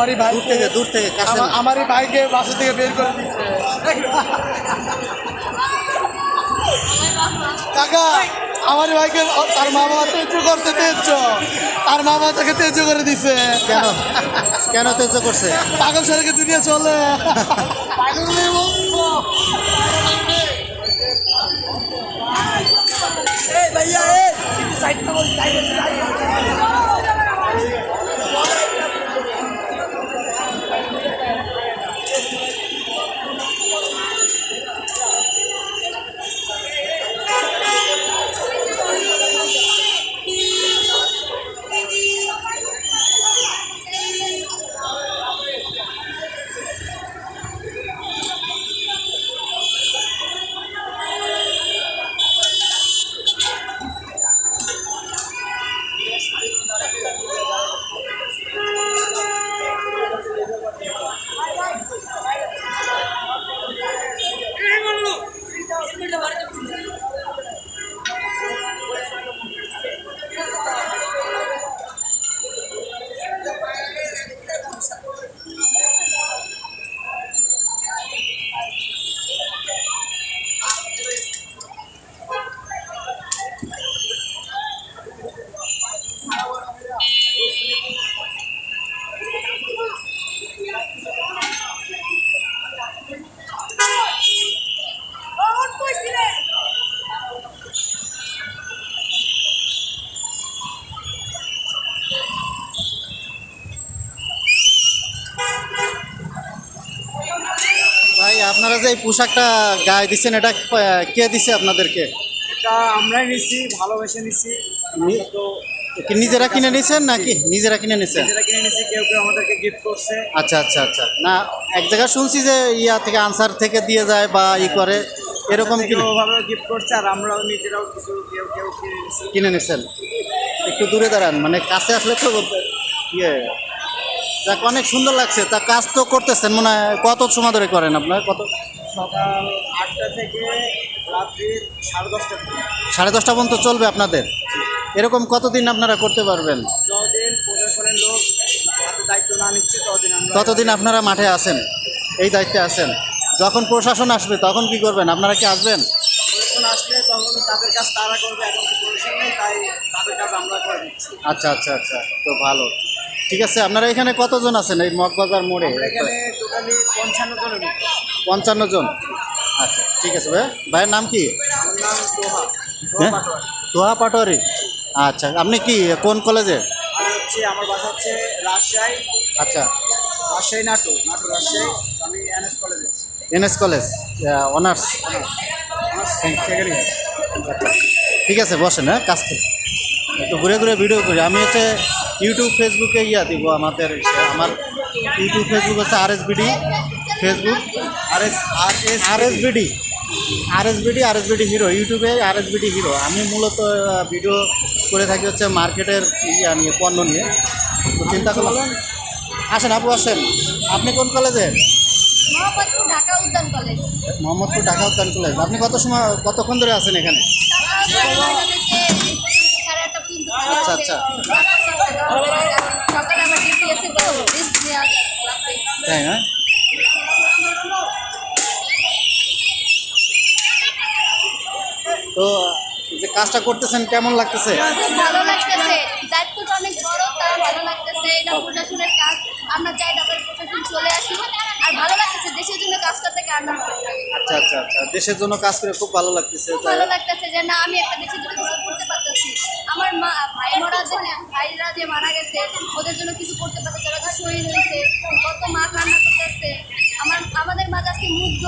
আমারই ভাই থেকে দূর থেকে। আমারই ভাইকে বাসা থেকে বের করে দিচ্ছে কাকা আমার ভাইকে তার মা বাবা তেজ করছে তেজ। তার মা বাবা তাকে তেজ করে দিছে। কেন? কেন তেজ করছে? পাগল সারকে দুনিয়া চলে। আপনারা যে এই পোশাকটা গায়ে দিচ্ছেন এটা কে দিছে আপনাদেরকে? এটা আমরাই নিছি ভালোবেসে নিছি। কি নিজেরা কিনে নিছেন নাকি নিজেরা কিনে নিছেন? যেটা কিনে নিছি কেউ কেউ আমাদেরকে গিফট করছে। আচ্ছা আচ্ছা আচ্ছা। না এক জায়গায় শুনছি যে ইয়া থেকে আনসার থেকে দিয়ে যায় বা ই করে এরকম কেউ কিনে ওভাবে গিফট করছে আর আমরাও নিজেরাও কিছু কেউ কেউ কিনে নিছেন। একটু দূরে দাঁড়ান মানে কাছে আসলে তো ইয়ে যাক অনেক সুন্দর লাগছে। তা কাজ তো করতেছেন মনে হয় কত সময় ধরে করেন আপনার? কত? সকাল আটটা থেকে রাত্রি সাড়ে দশটা পর্যন্ত। সাড়ে দশটা পর্যন্ত চলবে আপনাদের? এরকম কতদিন আপনারা করতে পারবেন? যতদিন প্রশাসনের লোক হাতে দায়িত্ব না নিচ্ছে ততদিন ততদিন আপনারা মাঠে আছেন এই দায়িত্বে আছেন। যখন প্রশাসন আসবে তখন কি করবেন? আপনারা কি আসবেন? প্রশাসন আসলে তখন তাদের কাজ তারা করবে এখন প্রশাসন নেই তাই তাদের কাজ আমরা করে দিচ্ছি। আচ্ছা আচ্ছা আচ্ছা তো ভালো। ঠিক আছে আপনারা এখানে কতজন আছেন এই মগবাজার মোড়ে? পঞ্চান্ন জন? আচ্ছা ঠিক আছে ভাই। ভাইয়ের নাম কি? দোহা হ্যাঁ? দোহা পাটোয়ারি। আচ্ছা আপনি কি কোন কলেজে? আমার বাসা হচ্ছে রাজশাহী। আচ্ছা। রাজশাহী নাটু নাটু রাজশাহী। আমি এনএস কলেজে এনএস কলেজ অনার্স। ঠিক আছে বসেন হ্যাঁ কাজ থেকে একটু ঘুরে ঘুরে ভিডিও করি। আমি হচ্ছে ইউটিউব ফেসবুকে ইয়া দিব আমাদের আমার ইউটিউব ফেসবুক হচ্ছে R S BD Facebook R S R S R S BD R S BD R S BD hero ইউটিউবে আর এস বিডি হিরো আমি মূলত ভিডিও করে থাকি হচ্ছে মার্কেটের ইয়া নিয়ে পণ্য নিয়ে। তো চিন্তা করলাম আসেন আপু আসেন। আপনি কোন কলেজে মোহাম্মদপুর ঢাকা উদ্যান কলেজ মোহাম্মদপুর ঢাকা উদ্যান কলেজ আপনি কত সময় কতক্ষণ ধরে আছেন এখানে? আচ্ছা, আচ্ছা। সকালে আমার ডিউটি আছে তো রেস্ট নেওয়া লাগবে তাই না? তো যে কাজটা করতেছেন কেমন লাগতেছে? ভালো লাগতেছে। দায়িত্বটা অনেক বড় তার ভালো লাগতেছে। এটা প্রশাসনের কাজ আমরা চাই তাদের প্রশাসন চলে আসি আর ভালো লাগতেছে দেশের জন্য কাজ করতে কার না ভালো লাগে আচ্ছা আচ্ছা আচ্ছা। দেশের জন্য কাজ করে খুব ভালো লাগতেছে ভালো লাগতেছে যে না আমি একটা দেশের জন্য কিছু করতে পারতেছি। আমার মা মরা যে ভাইরা যে মারা গেছে ওদের জন্য কিছু করতে পারতেছে ওরা যে শহীদ হয়েছে কত মা কান্না করতেছে। আমার আমাদের মাঝে আজকে মুগ্ধ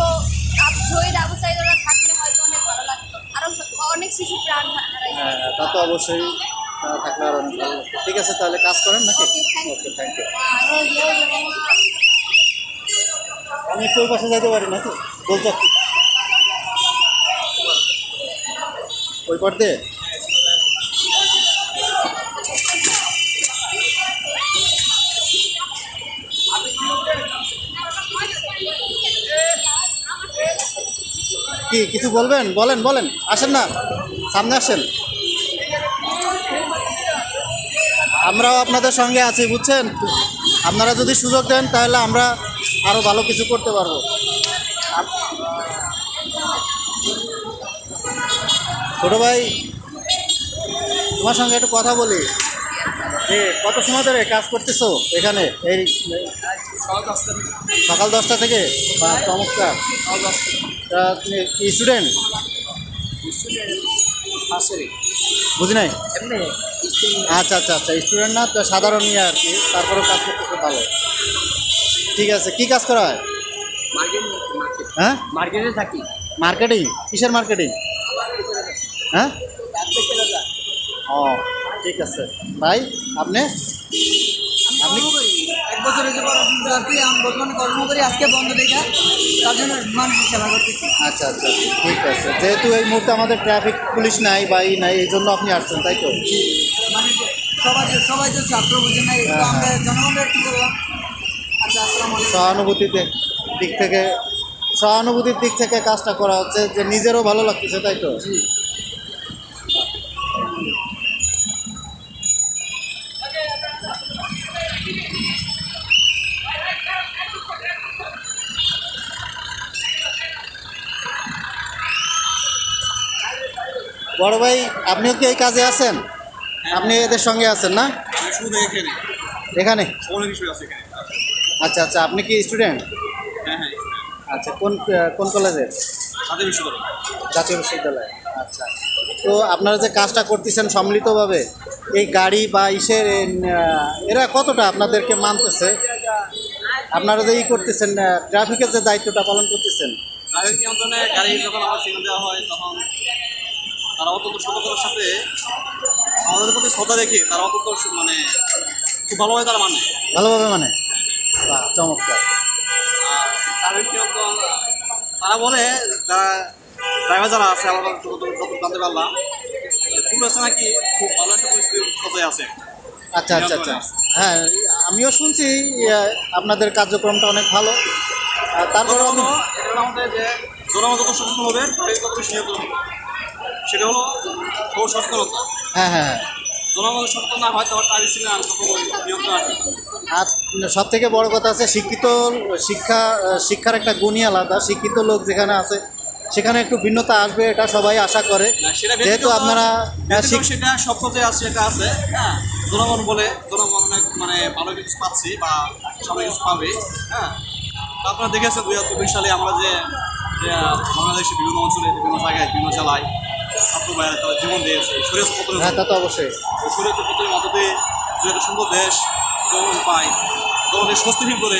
শহীদ আবু সাইদ ওরা থাকলে হয়তো অনেক ভালো লাগতো। আরও অনেক শিশু প্রাণ হ্যাঁ হ্যাঁ, তা তো অবশ্যই থাকলে আর অনেক ভালো লাগতো। ঠিক আছে তাহলে কাজ করেন নাকি. ওকে থ্যাংক ইউ আমি একটু ওই পাশে যাইতে পারি নাকি? বলতে। ওই পর দিয়ে? কি কিছু বলবেন? বলেন বলেন। আসেন না। সামনে আসেন। আমরাও আপনাদের সঙ্গে আছি বুঝছেন? আপনারা যদি সুযোগ দেন তাহলে আমরা আরও ভালো কিছু করতে পারব। ছোটো ভাই তোমার সঙ্গে একটু কথা বলি। যে কত সময় ধরে কাজ করতেছো এখানে? এই সকাল দশটা থেকে। বা চমৎকার। তা তুমি কি স্টুডেন্ট বুঝি নাই? আচ্ছা আচ্ছা আচ্ছা স্টুডেন্ট না তো সাধারণ ইয়ে আর কি তারপরে কাজ করতেছে ভালো। ঠিক আছে কি কাজ করা হয়? হ্যাঁ? মার্কেটে থাকি। মার্কেটিং কিসের মার্কেটিং হ্যাঁ? ও ঠিক আছে। ভাই আপনি? আপনি এক বছর হয়েছে পড়াশোনা করছি আমি বর্তমানে কর্ম করি আজকে বন্ধ দেখা তার জন্য মানুষের সেবা করতেছি আচ্ছা আচ্ছা ঠিক আছে। যেহেতু এই মুহূর্তে আমাদের ট্রাফিক পুলিশ নাই বা ই নাই এই জন্য আপনি আসছেন তাই তো? মানে সবাই সবাই তো ছাত্র বুঝে নাই হ্যাঁ, আমরা জনগণরা একটু করলাম আচ্ছা সহানুভূতিতে দিক থেকে সহানুভূতির দিক থেকে কাজটা করা হচ্ছে যে নিজেরও ভালো লাগতেছে তাই তো? বড় ভাই আপনিও কি এই কাজে আছেন? আপনি এদের সঙ্গে আছেন না? এখানে। আচ্ছা আচ্ছা আপনি কি স্টুডেন্ট হ্যাঁ হ্যাঁ আচ্ছা কোন কোন কলেজের জাতীয় বিশ্ববিদ্যালয়। আচ্ছা। তো আপনারা যে কাজটা করতেছেন সম্মিলিতভাবে এই গাড়ি বা ইসের এরা কতটা আপনাদেরকে মানতেছে? আপনারা যে ই করতেছেন ট্রাফিকের যে দায়িত্বটা পালন করতেছেন? গাড়ি যখন আমার সিগন্যাল দেওয়া হয় তখন তারা অত্যন্ত সতর্কতার সাথে আমাদের প্রতি শ্রদ্ধা দেখে তারা অত্যন্ত মানে খুব ভালোভাবে তারা মানে। ভালোভাবে মানে। বাহ, চমৎকার। তারা বলে যারা ড্রাইভার যারা আছে আমার যত জানতে পারলাম যে পুলিশ নাকি খুব ভালো একটা পরিস্থিতির পর্যায়ে আছে। আচ্ছা আচ্ছা আচ্ছা। হ্যাঁ আমিও শুনছি ইয়া, আপনাদের কার্যক্রমটা অনেক ভালো। আর তারপরে আমি আমাদের যে জনগণ যত সচেতন হবে ট্রাফিক তত বেশি নিয়ন্ত্রণ হবে সেটা হলো সব সচেতনতা। হ্যাঁ হ্যাঁ হ্যাঁ। জনগণ সচেতন না হয় আসবে আর সব থেকে বড় কথা আছে শিক্ষিত শিক্ষা শিক্ষার একটা গুণই আলাদা। শিক্ষিত লোক যেখানে আছে সেখানে একটু ভিন্নতা আসবে এটা সবাই আশা করে। যেহেতু আপনারা শিক- সেটা সব পর্যায়ে আছে এটা আছে হ্যাঁ। জনগণ বলে জনগণ অনেক মানে ভালো কিছু পাচ্ছি বা সামনে কিছু পাবে হ্যাঁ। আপনারা দেখেছেন দুই হাজার চব্বিশ সালে আমরা যে যে, বাংলাদেশের বিভিন্ন অঞ্চলে বিভিন্ন জায়গায় বিভিন্ন জেলায় ছাত্র ভাইয়েরা তারা জীবন দিয়েছে। সুরেশ পত্র হ্যাঁ তা তো অবশ্যই। সুরেশ পত্রের মধ্যে যে একটা সুন্দর দেশ জনগণ পায়। জনগণের করে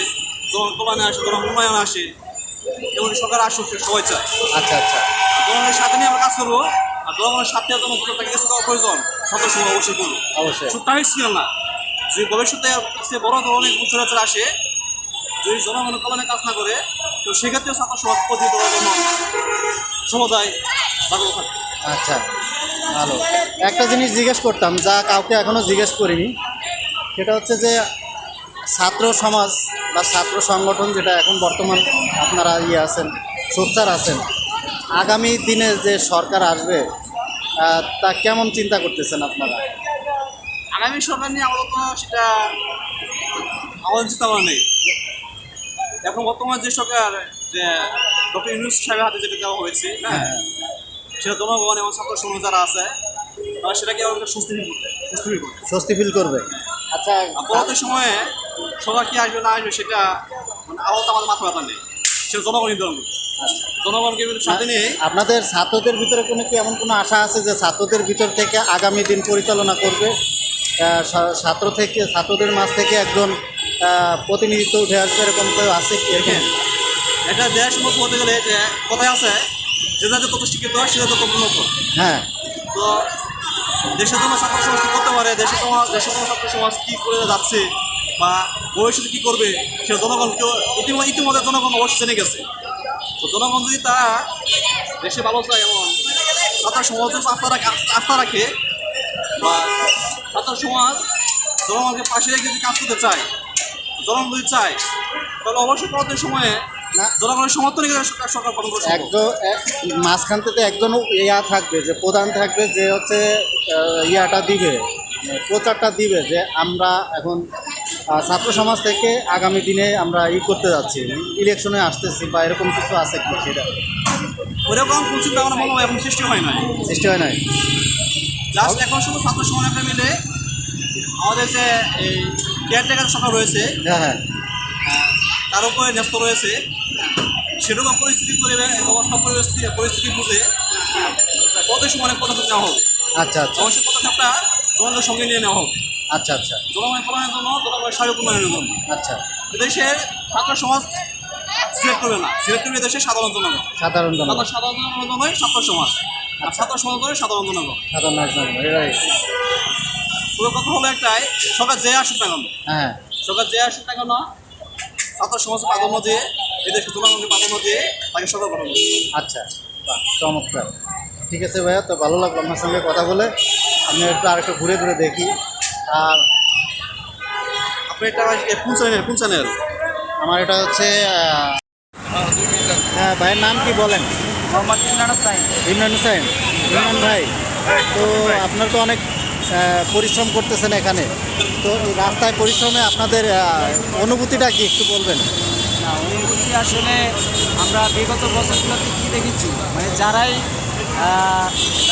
জনগণ কল্যাণে আসে জনগণ উন্নয়নে আসে এবং সরকার আসুক সে সবাই চায়। আচ্ছা আচ্ছা। জনগণের সাথে নিয়ে আমরা কাজ করব। আর জনগণের সাথে জন্য তাকে কিছু করা প্রয়োজন সময় অবশ্যই করব। অবশ্যই। শুধু ট্রাফিক সিগন্যাল না। যদি ভবিষ্যতে সে বড় ধরনের উচ্চরাচার আসে যদি জনগণের কল্যাণে কাজ না করে তো সেক্ষেত্রে ছাত্র সমাজ প্রতিহিত করার জন্য সমুদায় জাগ্রত থাকবে আচ্ছা ভালো। একটা জিনিস জিজ্ঞেস করতাম যা কাউকে এখনও জিজ্ঞেস করিনি সেটা হচ্ছে যে ছাত্র সমাজ বা ছাত্র সংগঠন যেটা এখন বর্তমান আপনারা ইয়ে আছেন সোচ্চার আছেন আগামী দিনে যে সরকার আসবে তা কেমন চিন্তা করতেছেন আপনারা? আগামী সরকার নিয়ে আপাতত সেটা আমাদের চিন্তা নেই এখন বর্তমান যে সরকার যে ডক্টর ইউনুস সাহেবের হাতে যেটা দেওয়া হয়েছে হ্যাঁ। সেটা জনগণ এবং ছাত্র সমাজ যারা আছে তারা সেটাকে আমাদের সুস্থির করবে। সুস্থির করবে। স্বস্তি ফিল করবে। আচ্ছা পরবর্তী সময়ে সরকার কি আসবে না আসবে সেটা মানে আপাতত আমাদের মাথা ব্যথা নেই। সেটা জনগণ নির্ধারণ করবে। জনগণকে সাথে নিয়ে আপনাদের ছাত্রদের ভিতরে কোনো কি এমন কোনো আশা আছে যে ছাত্রদের ভিতর থেকে আগামী দিন পরিচালনা করবে? ছাত্র থেকে ছাত্রদের মাঝ থেকে একজন প্রতিনিধিত্ব উঠে আসবে এরকম কেউ আছে কি? একটা দেশ মতো হতে গেলে যে কোথায় আছে যে যাতে তত শিক্ষিত হয় সে যাতে তত উন্নত হ্যাঁ। তো দেশের জন্য ছাত্র সমাজ কী করতে পারে? দেশের সমাজ দেশের জন্য ছাত্র সমাজ কী করে যাচ্ছে? বা ভবিষ্যতে কী করবে? সে জনগণকে ইতিমধ্যে ইতিমধ্যে জনগণ অবশ্যই জেনে গেছে। তো জনগণ যদি তারা দেশে ভালো চায় এমন ছাত্র সমাজের আস্থা রাখে আস্থা রাখে বা ছাত্র সমাজ জনগণকে পাশে রেখে যদি কাজ করতে চায় জনগণ যদি চায় তাহলে অবশ্যই পরবর্তী সময়ে। জনগণের সমর্থনে সরকার সরকার পালন করে একজন এক- মাঝখান থেকে একজন ইয়া থাকবে যে প্রধান থাকবে যে হচ্ছে ইয়াটা দিবে মানে প্রচারটা দিবে যে আমরা এখন ছাত্র সমাজ থেকে আগামী দিনে আমরা ই করতে যাচ্ছি ইলেকশনে আসতেছি বা এরকম কিছু আছে কি সেটা? ওরকম কোন চিন্তা ভাবনা মনে হয় এখন সৃষ্টি হয় নাই। সৃষ্টি হয় নাই? জাস্ট এখন শুধু ছাত্র সমাজ মিলে আমাদের যে এই কেয়ারটেকার সরকার রয়েছে হ্যাঁ হ্যাঁ। তার উপরে ন্যস্ত রয়েছে। সেরকম পরিস্থিতি অবস্থা পরিস্থিতি পরিস্থিতি বুঝে পদের সময় পদক্ষেপ নেওয়া হবে। আচ্ছা আচ্ছা। অবশ্যই পদক্ষেপটা জনগণের সঙ্গে নিয়ে নেওয়া হবে। আচ্ছা আচ্ছা। জনগণের কল্যাণের জন্য জনগণের শারীরিক উন্নয়নের জন্য আচ্ছা। দেশের ছাত্র সমাজ সিলেক্ট করবে না। সিলেক্ট করবে দেশের সাধারণ জনগণ। সাধারণ জনগণ। সাধারণ নয় ছাত্র সমাজ। আর ছাত্র সমাজ নয় সাধারণ জনগণ। সাধারণ জনগণ পুরো কথা হলো একটাই সরকার যে আসুক না কেন হ্যাঁ। সরকার যে আসুক না কেন ছাত্র সমাজ প্রাধান্য দিয়ে এদেশের জনগণকে প্রাধান্য দিয়ে তাকে সরকার গঠন আচ্ছা বাহ, চমৎকার। ঠিক আছে ভাইয়া তো ভালো লাগল আপনার সঙ্গে কথা বলে। আমি একটু আর একটু ঘুরে ঘুরে দেখি। আর আপনি এটা কোন চ্যানেল কোন চ্যানেল? আমার এটা হচ্ছে হ্যাঁ ভাইয়ের নাম কি বলেন? মোহাম্মদ ইমরান হোসাইন ইমরান হুসাইন ইমরান ভাই তো আপনার তো অনেক পরিশ্রম করতেছেন এখানে। তো এই রাস্তায় পরিশ্রমে আপনাদের অনুভূতিটা কি একটু বলবেন? না অনুভূতি আসলে আমরা বিগত বছরগুলোতে কী দেখেছি? মানে যারাই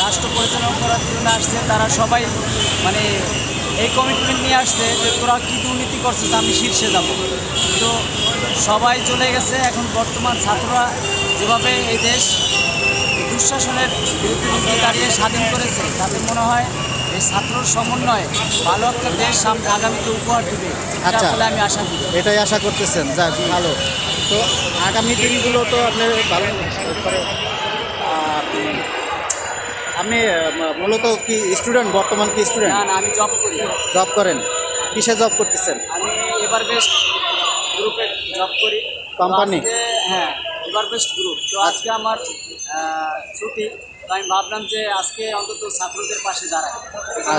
রাষ্ট্র পরিচালনা করার জন্য আসছে, তারা সবাই মানে এই কমিটমেন্ট নিয়ে আসছে যে তোরা কী দুর্নীতি করছিস আমি শীর্ষে যাব। তো সবাই চলে গেছে, এখন বর্তমান ছাত্ররা যেভাবে এই দেশ দুঃশাসনের বিরুদ্ধে দাঁড়িয়ে স্বাধীন করেছে, তাতে মনে হয় এই ছাত্রর সমন্বয়ে ভালো একটা দেশ সামনে আগামীতে উপহার দেবে আচ্ছা। আমি আশা করি। এটাই আশা করতেছেন যাক ভালো। তো আগামী দিনগুলো তো আপনি ভালো আপনি মূলত কি স্টুডেন্ট বর্তমান কি স্টুডেন্ট? না না আমি জব করি। জব করেন। কিসে জব করতেছেন? আমি এবার বেস্ট গ্রুপে জব করি। কোম্পানি হ্যাঁ এবার বেস্ট গ্রুপ তো আজকে আমার ছুটি। তো আমি ভাবলাম যে আজকে অন্তত ছাত্রদের পাশে দাঁড়ায়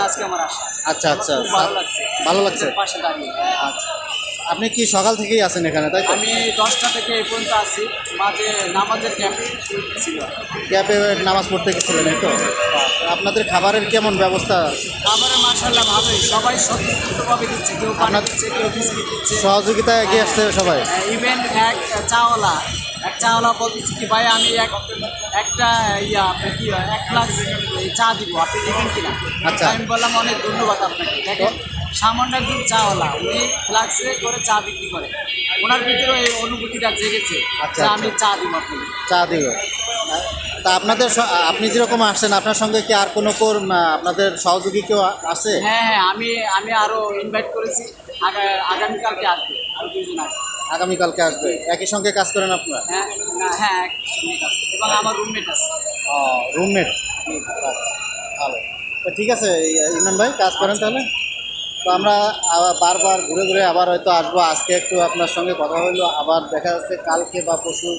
আজকে আমার আশা। আচ্ছা আচ্ছা ভালো লাগছে। ভালো লাগছে? পাশে দাঁড়িয়ে। আচ্ছা। আপনি কি সকাল থেকেই আছেন এখানে তাই আমি দশটা থেকে এই পর্যন্ত আছি। মাঝে নামাজের ক্যাম্প ছিল। ক্যাবে নামাজ পড়তে গেছিলেন এই তো? আপনাদের খাবারের কেমন ব্যবস্থা? খাবারের মাসাল্লাহ ভাবে সবাই স্বতঃস্ফূর্তভাবে দিচ্ছে। কেউ পানি দিচ্ছে কেউ বিস্কিট দিচ্ছে। সহযোগিতা এগিয়ে আসছে সবাই? ইভেন এক চাওয়ালা এক চাওয়ালা বলতেছি কি ভাই আমি এক একটা ইয়া আপনি কি এক গ্লাস চা দিব আপনি দিবেন কিনা? আচ্ছা। আমি বললাম অনেক ধন্যবাদ আপনাকে। দেখেন সামান্য একজন চাওয়ালা উনি ফ্লাক্সে করে চা বিক্রি করে। ওনার ভিতরে এই অনুভূতিটা জেগেছে আচ্ছা, আচ্ছা। আমি চা দিব আপনাকে। চা দিব। তা আপনাদের আপনি যেরকম আসছেন আপনার সঙ্গে কি আর কোনো কোর আপনাদের সহযোগী কেউ আছে? হ্যাঁ হ্যাঁ আমি আমি আরও ইনভাইট করেছি। আগামীকালকে আসবে আরও দুজন আসবে। আগামীকালকে আসবে। একই সঙ্গে কাজ করেন আপনারা? হ্যাঁ না হ্যাঁ একসঙ্গে কাজ করে। এবং আমার রুমমেট আছে। রুমমেট ভালো। তো ঠিক আছে ইমরান ভাই কাজ করেন তাহলে? তো আমরা বারবার ঘুরে ঘুরে আবার হয়তো আসব। আজকে একটু আপনার সঙ্গে কথা হইল আবার দেখা যাচ্ছে কালকে বা পরশু।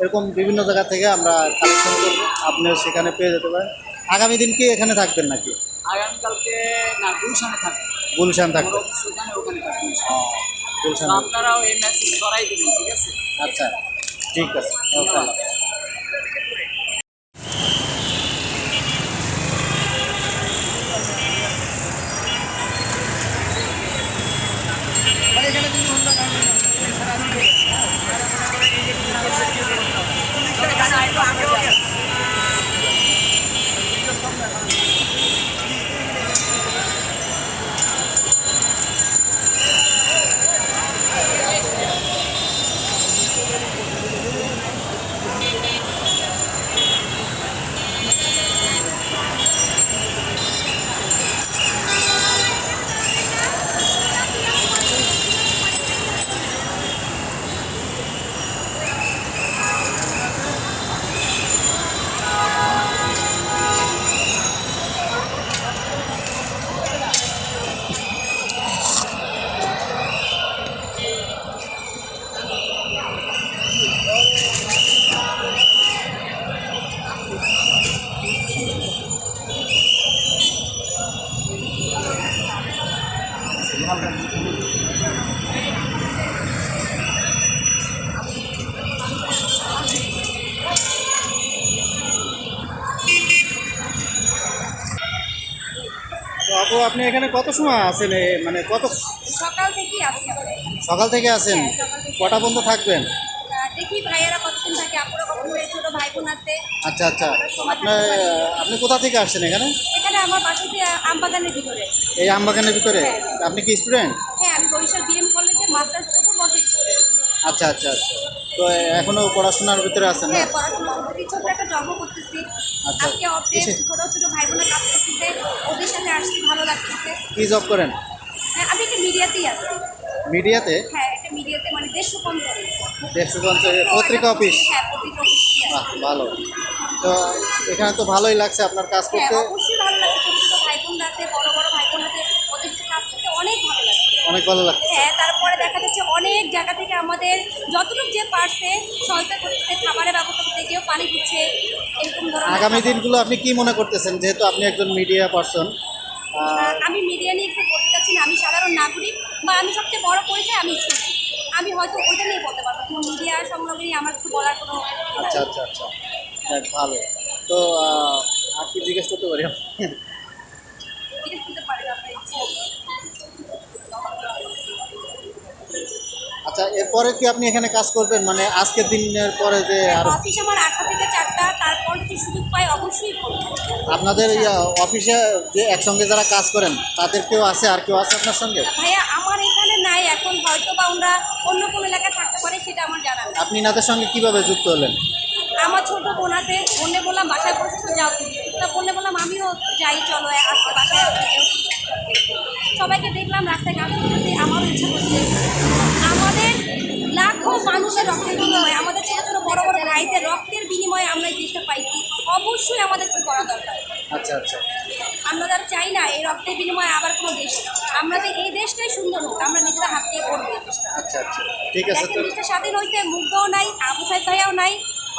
এরকম বিভিন্ন জায়গা থেকে আমরা কালেকশন করব। আপনি সেখানে পেয়ে যেতে পারেন। আগামী দিন কি এখানে থাকবেন নাকি? আগামীকালকে না গুলশানে থাকবে। গুলশান থাকবেন। ওখানে ওখানে থাকবে গুলশান তো আপনারাও এই মেসেজ ছড়াই দিবেন ঠিক আছে? আচ্ছা ঠিক আছে। ওকে। সময় আসেন মানে কত সকাল থেকেই আমরা সকাল থেকে হ্যাঁ, থেকে। কটা পর্যন্ত থাকবেন? দেখি ভাইয়েরা কতক্ষণ থাকে। আপুরা কখন হয়ে ছোট ভাই বোন আছে। আচ্ছা আচ্ছা। আপনার আপনি কোথা থেকে আসছেন এখানে? এখানে আমার বাসাতে আমবাগানের ভিতরে। এই আমবাগানের ভিতরে? হ্যাঁ। আপনি কি স্টুডেন্ট হ্যাঁ আমি বরিশাল বিএম কলেজে মাস্টার্স প্রথম বর্ষে student। আচ্ছা আচ্ছা আচ্ছা। তো এখনও পড়াশোনার ভিতরে আছেন না? হ্যাঁ পড়াশোনা ছোট একটা জব করতেছি। আচ্ছা। আজকে অফডে ছোট ছোট ভাই বোনের কাজ করতেছে। ওদের সাথে আসছি ভালো লাগতেছে। কি জব করেন? হ্যাঁ আমি একটা মিডিয়াতেই আছি। মিডিয়াতে? হ্যাঁ মিডিয়াতে মানে দেশ রূপান্তরে দেশগঞ্জ পত্রিকা অফিস? হ্যাঁ পত্রিকা অফিস ভালো। তো এখানে তো ভালোই লাগছে আপনার কাজ হ্যাঁ করতে। অবশ্যই ভালো লাগে ছোট ছোট ভাই বোনরা আছে বড় বড় ভাই বোন আছে ওদের সাথে কাজ করতে অনেক ভালো লাগে অনেক ভালো লাগছে। হ্যাঁ তারপরে দেখা যাচ্ছে অনেক জায়গা থেকে আমাদের যতটুকু যে পারছে সহায়তা করতেছে খাবারের ব্যবস্থা করতে কেউ পানি দিচ্ছে এরকম ধরনের আগামী দিনগুলো আপনি কি মনে করতেছেন? যেহেতু আপনি একজন মিডিয়া পারসন আমি মিডিয়া নিয়ে কিছু বলতে চাচ্ছি না আমি সাধারণ নাগরিক বা আমি সবচেয়ে বড় পরিচয় আমি ছিলাম। আমি হয়তো ওইটা নিয়ে বলতে পারব কিন্তু মিডিয়া সংলগ্ন নিয়ে আমার কিছু বলার কোনো আচ্ছা আচ্ছা আচ্ছা। ভালো। তো আর কি জিজ্ঞেস করতে পারি জিজ্ঞেস করতে পারেন আপনার ইচ্ছে আচ্ছা এরপরে কি আপনি এখানে কাজ করবেন? মানে আজকের দিনের পরে যে আর অফিস আমার আটটা থেকে চারটা তারপর যদি সুযোগ পাই অবশ্যই করব। আপনাদের ইয়া, অফিসে যে একসঙ্গে যারা কাজ করেন তাদের কেউ আছে? আর কেউ আছে আপনার সঙ্গে? ভাইয়া আমার এখানে নাই। এখন হয়তো বা আমরা অন্য কোনো এলাকায় থাকতে পারি সেটা আমার জানা নেই। আপনি নাদের সঙ্গে কীভাবে যুক্ত হলেন? আমার ছোট বোন আছে বোনে বললাম বাসায় বসেছো যাও তুমি। তা বোনে বললাম আমিও যাই চলো আজকে বাসায় সবাইকে দেখলাম রাস্তায় কাজ করতেছে। মানুষের রক্তের বিনিময়ে আমাদের ছোটো ছোটো বড় বড় ভাইদের রক্তের বিনিময়ে আমরা এই দেশটা পাইছি। অবশ্যই আমাদের কিছু করা দরকার। আচ্ছা আচ্ছা। আমরা যারা চাই না এই রক্তের বিনিময়ে আবার কোনো দেশ। আমরা যে এই দেশটাই সুন্দর হোক আমরা নিজেরা হাত দিয়ে করব আচ্ছা আচ্ছা। ঠিক আছে দেশটা স্বাধীন হয়েছে মুগ্ধও নাই আবু ভাইয়াও নাই।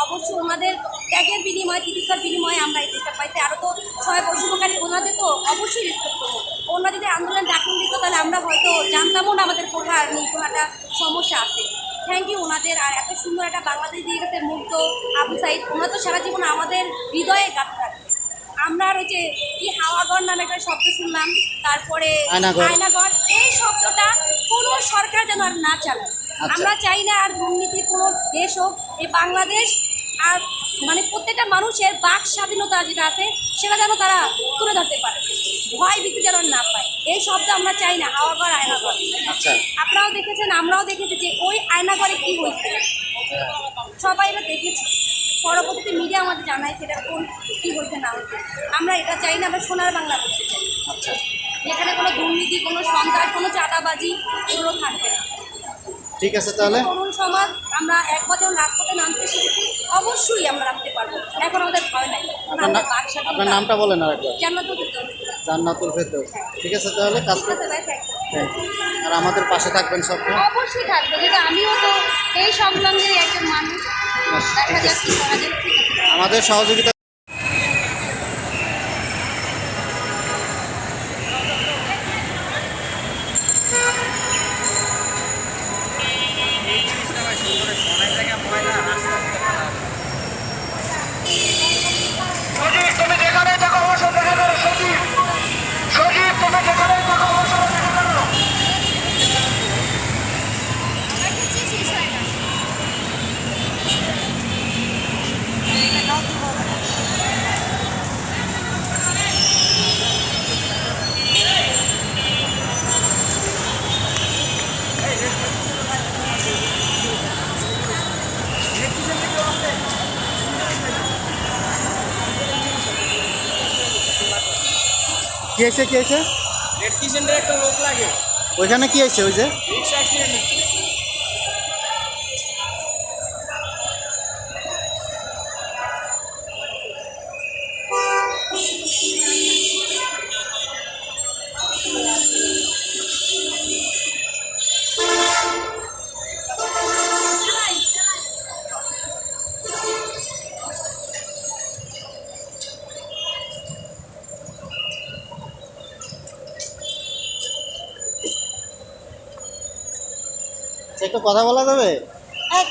অবশ্যই ওনাদের ত্যাগের বিনিময়ে চিকিৎসার বিনিময়ে আমরা এই দেশটা পাইছি। আরও তো ছয় বৈষম্যকারী ওনাদের তো অবশ্যই রেসপেক্ট করব। ওনারা যদি আন্দোলন ডাকুন দিত তাহলে আমরা হয়তো জানতামও না আমাদের কোথায় নেই কোনো একটা সমস্যা আছে। থ্যাংক ইউ ওনাদের। আর এত সুন্দর একটা বাংলাদেশ দিয়ে গেছে মুগ্ধ আবু সাইদ। ওনারা তো সারা জীবন আমাদের হৃদয়ে গাঁথা থাকবে আমরা আর ওই যে কি হাওয়াগড় নামে একটা শব্দ শুনলাম তারপরে। আয়নাগড়। এই শব্দটা কোনো সরকার যেন আর না চালায়। আচ্ছা। আমরা চাই না আর দুর্নীতি কোনো দেশ হোক এই বাংলাদেশ আর মানে প্রত্যেকটা মানুষের বাক স্বাধীনতা যেটা আছে সেটা যেন তারা তুলে ধরতে পারে। ভয় ভীতি যেন না পায়। এই শব্দ আমরা চাই না হাওয়াগড় আয়নাগড় আচ্ছা। আপনারাও দেখেছেন আমরাও দেখেছি যে ওই আয়নাগড়ে কী হয়েছে। সবাই এটা দেখেছি। পরবর্তীতে মিডিয়া আমাদের জানায় সেটা কোন কী হয়েছে না হয়েছে। আমরা এটা চাই না আমরা সোনার বাংলা করতে চাই। আচ্ছা। যেখানে কোনো দুর্নীতি কোনো সন্ত্রাস কোনো চাঁদাবাজি এগুলো থাকবে না। ঠিক আছে তাহলে? তরুণ সমাজ আমরা এক বছর রাজপথে নামতে শিখেছি অবশ্যই আমরা নামতে পারব। এখন আমাদের ভয় নাই। আপনার নামটা বলেন আর একবার। জান্নাতুল ফেরদৌস। জান্নাতুল ফেরদৌস। ঠিক আছে তাহলে কাজ করতে you. আর আমাদের পাশে থাকবেন সবসময় অবশ্যই থাকব যেটা আমিও তো এই সংগ্রামের একজন মানুষ। দেখা যাক কি করা যায়। আমাদের সহযোগিতা কি হয়েছে কি হয়েছে? একটা লোক লাগে। ওইখানে কি হয়েছে ওই যে? আচ্ছা একটু কথা বলা যাবে?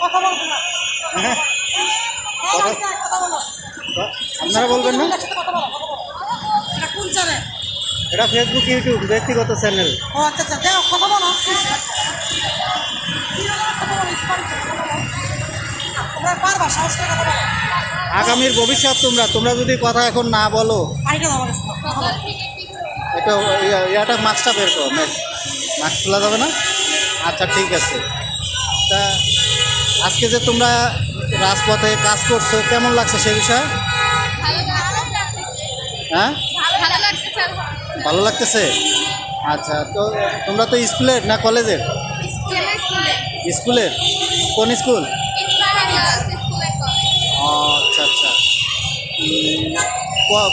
কথা বলব না। হ্যাঁ। কথা বলো। আপনারা বলবেন না? এটা ফেসবুক ইউটিউব ব্যক্তিগত চ্যানেল ও আচ্ছা আচ্ছা কথা বলো। আগামীর ভবিষ্যৎ তোমরা তোমরা যদি কথা এখন না বলো এটা ইয়া- ইয়াটা মাস্কটা বের করো মাস্ক খোলা যাবে না? আচ্ছা ঠিক আছে। তা আজকে যে তোমরা রাজপথে কাজ করছ, কেমন লাগছে সে বিষয়ে? হ্যাঁ? ভালো লাগতেছে? আচ্ছা তো তোমরা তো স্কুলের না কলেজের? স্কুলে স্কুলে স্কুলের? কোন স্কুল? আচ্ছা আচ্ছা।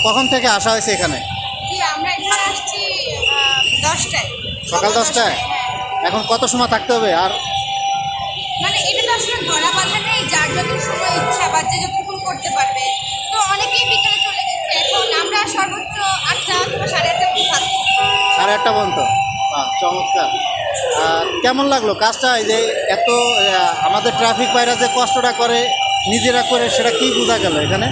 কখন থেকে আসা হয়েছে এখানে? সকাল দশটায়? এখন কত সময় থাকতে হবে? আর মানে এটা তো আসলে ধরা বাঁধা নেই যার যত সময় ইচ্ছা বা যে যতক্ষণ করতে পারবে। তো অনেকেই বিকেলে চলে গেছে। এখন আমরা সর্বোচ্চ আটটা অথবা সাড়ে আটটা পর্যন্ত থাকব। সাড়ে আটটা পর্যন্ত? বাহ, চমৎকার। কেমন লাগল কাজটা? এই যে এত আমাদের ট্রাফিক পায়রা যে কষ্টটা করে নিজেরা করে সেটা কি বোঝা গেল এখানে?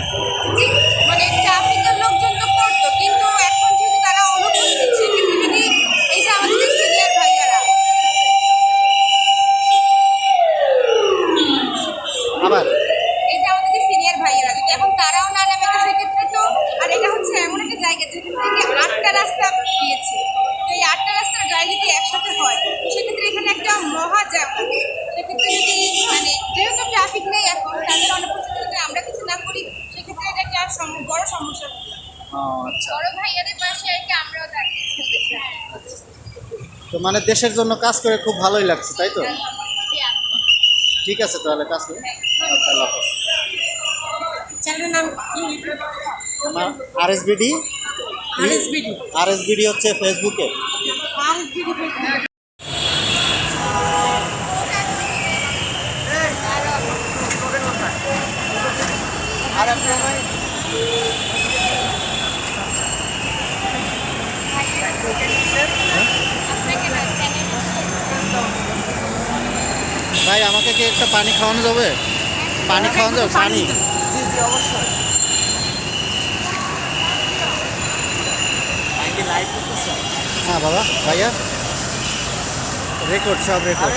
দেশের জন্য কাজ করে খুব ভালোই লাগছে তাই তো? ঠিক আছে তাহলে কাজ করে। আমার R S BD RSBD? R S BD হচ্ছে ফেসবুকে আরএসবিডি আপনাকে না চ্যানেল ভাই আমাকে কি একটা পানি খাওয়ানো যাবে? পানি খাওয়ানো যাবে পানি লাইভ করতেছে? হ্যাঁ বাবা ভাইয়া। রেকর্ড সব রেকর্ড